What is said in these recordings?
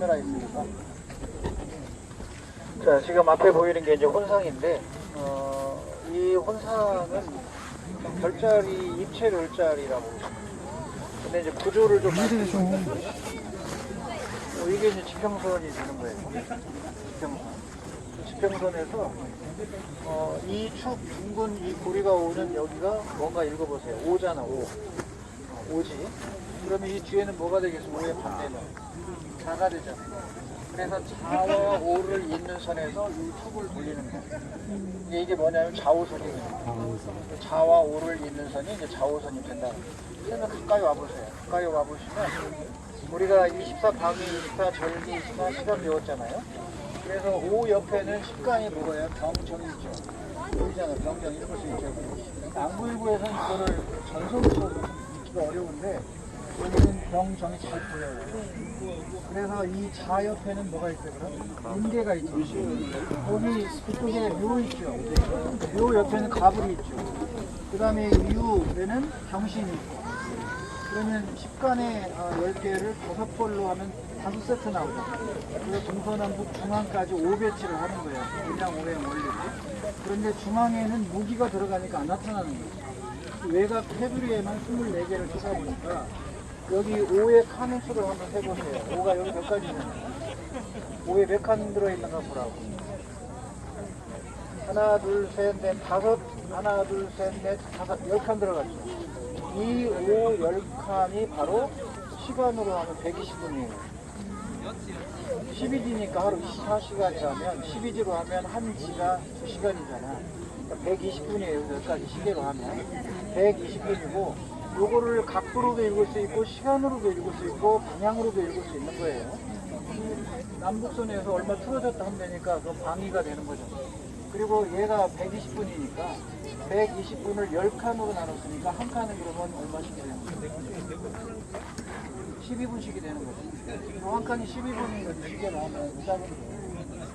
카메라 있으니까. 자, 지금 앞에 보이는 게 이제 혼상인데, 어, 이 혼상은 별자리, 입체 별자리라고. 근데 이제 구조를 좀 말씀드리면, 어, 이게 이제 지평선이 되는 거예요. 지평선. 그 지평선에서 어, 이 축 둥근 이 고리가 오는 여기가 뭔가 읽어보세요. 오잖아, 오. 어, 오지. 그러면 이 뒤에는 뭐가 되겠어? 오의 반대는 되잖아요. 그래서 자와 오를 잇는 선에서 이 축을 돌리는 거예요. 이게, 뭐냐면 좌우선이거든요. 자와 오를 잇는 선이 이제 좌우선이 된다. 그러면 가까이 와보세요. 가까이 와보시면 우리가 24 방위, 24 절기, 24 시간 배웠잖아요. 그래서 오 옆에는 식간이 뭐예요? 병정이 있죠. 보이잖아요. 병정 읽을 수 있죠. 남부일보에서는 이거를 전성적으로 읽기가 어려운데 여기는 병정이 잘 보여요. 그래서 이자 옆에는 뭐가 있어요? 그럼 인계가 있죠. 거기 그쪽에 묘 있죠. 묘 옆에는 가불이 있죠. 그 다음에 유에는 병신이 있고 그러면 10간에 어, 10개를 다섯 벌로 하면 다섯 세트 나오죠. 그래서 동서남북 중앙까지 5배치를 하는 거예요. 그냥 5행 올리고. 그런데 중앙에는 무기가 들어가니까 안 나타나는 거예요. 외곽 테두리에만 24개를 쓰다 보니까 여기 5의 칸의 수를 한번 세보세요. 5가 여기 몇 가지 있는지. 5에 몇 칸 들어있는가 보라고. 하나, 둘, 셋, 넷, 다섯, 하나, 둘, 셋, 넷, 다섯, 열 칸 들어갔죠. 이 5, 열 칸이 바로 시간으로 하면 120분이에요. 12지니까 하루 24시간이라면 12지로 하면 한 지가 2시간이잖아. 그러니까 120분이에요. 여기까지 시계로 하면. 120분이고 요거를 각도로도 읽을 수 있고 시간으로도 읽을 수 있고 방향으로도 읽을 수 있는 거예요. 남북선에서 얼마 틀어졌다 하면 되니까 그 방위가 되는 거죠. 그리고 얘가 120분이니까 120분을 10칸으로 나눴으니까 한 칸은 그러면 얼마씩 되는 거예요? 12분씩이 되는 거죠. 한 칸이 12분인 거지 시계 나오면 작은 거.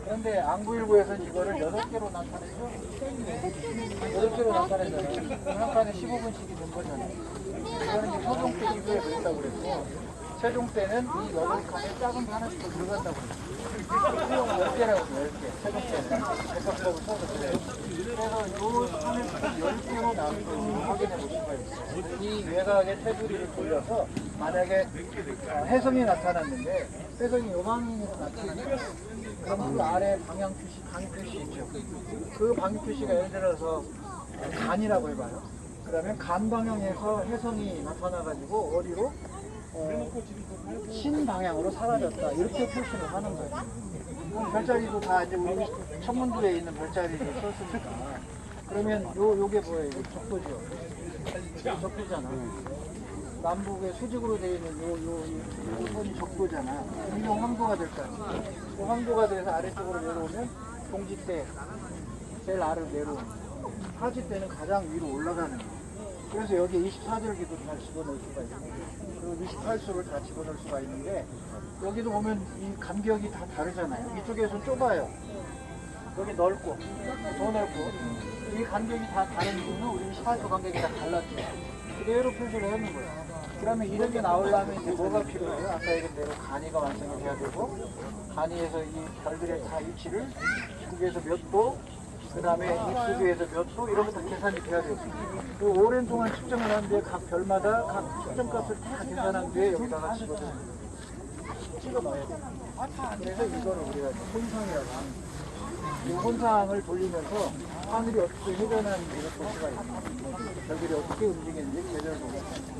그런데 안구일보에서는 이거를 6개로 나타내죠. 6개로 나타내잖아요. 한 칸에 15분씩이 된 거잖아요. 이거는 이제 서종 때 이후에 그랬다고 그랬고 세종 때는 이 8칸에 작은 거 하나씩 더 들어간다고 그랬어요. 수용 10개라고 10개. 세종 때는. 백각법을 써서 그래요. 그래서 요 선을 10개로 나눈 걸 확인해 보실 수가 있어요. 이 외곽의 테두리를 돌려서 만약에 어, 해성이 나타났는데 해성이 요방으로 나타나면 그럼 그 아래 방향 표시, 방위 표시 있죠. 그 방위 표시가 예를 들어서 간이라고 해봐요. 그러면 간 방향에서 해성이 나타나가지고 어디로 어, 신 방향으로 사라졌다 이렇게 표시를 하는 거예요. 그럼 별자리도 다 이제 우리 천문도에 있는 별자리를 썼으니까 그러면 요 요게 뭐예요? 적도죠. 적도잖아. 남북에 수직으로 되어 있는 요, 요, 요 부분이 적도잖아. 이게 황도가 될 거 아니야. 그 황도가 돼서 아래쪽으로 내려오면 동지대 제일 아래로 내려오는 때는 가장 위로 올라가는 거야. 그래서 여기 24절 기도 다 집어넣을 수가 그리고 28수를 다 집어넣을 수가 있는데 여기도 보면 이 간격이 다 다르잖아요. 이쪽에서 좁아요. 여기 넓고 더 넓고 이 간격이 다 다른 이유는 우리 24수 간격이 다 달랐죠. 그대로 표시를 하는 거예요. 그러면 이런 게 나오려면 이제 뭐가 필요해요? 아까 얘기한 대로 간이가 완성이 돼야 되고 간이에서 이 별들의 다 위치를 북에서 몇 도, 그 다음에 입수비에서 몇 도, 이런 거 다 계산이 돼야 되고 그 오랜 동안 측정을 하는데 각 별마다 각 측정값을 다 계산한 뒤에 여기다가 집어넣어요. 찍어 넣어야 돼요. 그래서 이거를 우리가 혼상이라고 거예요. 이 혼상을 돌리면서 하늘이 어떻게 회전하는지를 볼 수가 있어요. 별들이 어떻게 움직이는지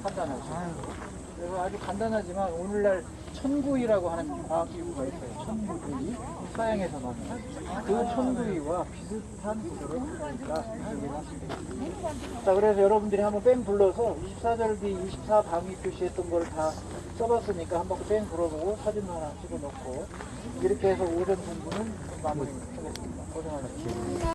판단할 수 있어요. 그래서 아주 간단하지만 오늘날 천구이라고 하는 과학기구가 있어요. 천구이 서양에서 나온 그 천구이와 비슷한 구조를 가지니까 자 그래서 여러분들이 한번 뺑 불러서 24절기 24방위 표시했던 걸 다 써봤으니까 한번 뺑 불어보고 사진 하나 찍어놓고 이렇게 해서 오전 공부는 마무리 하겠습니다. 고생하셨습니다.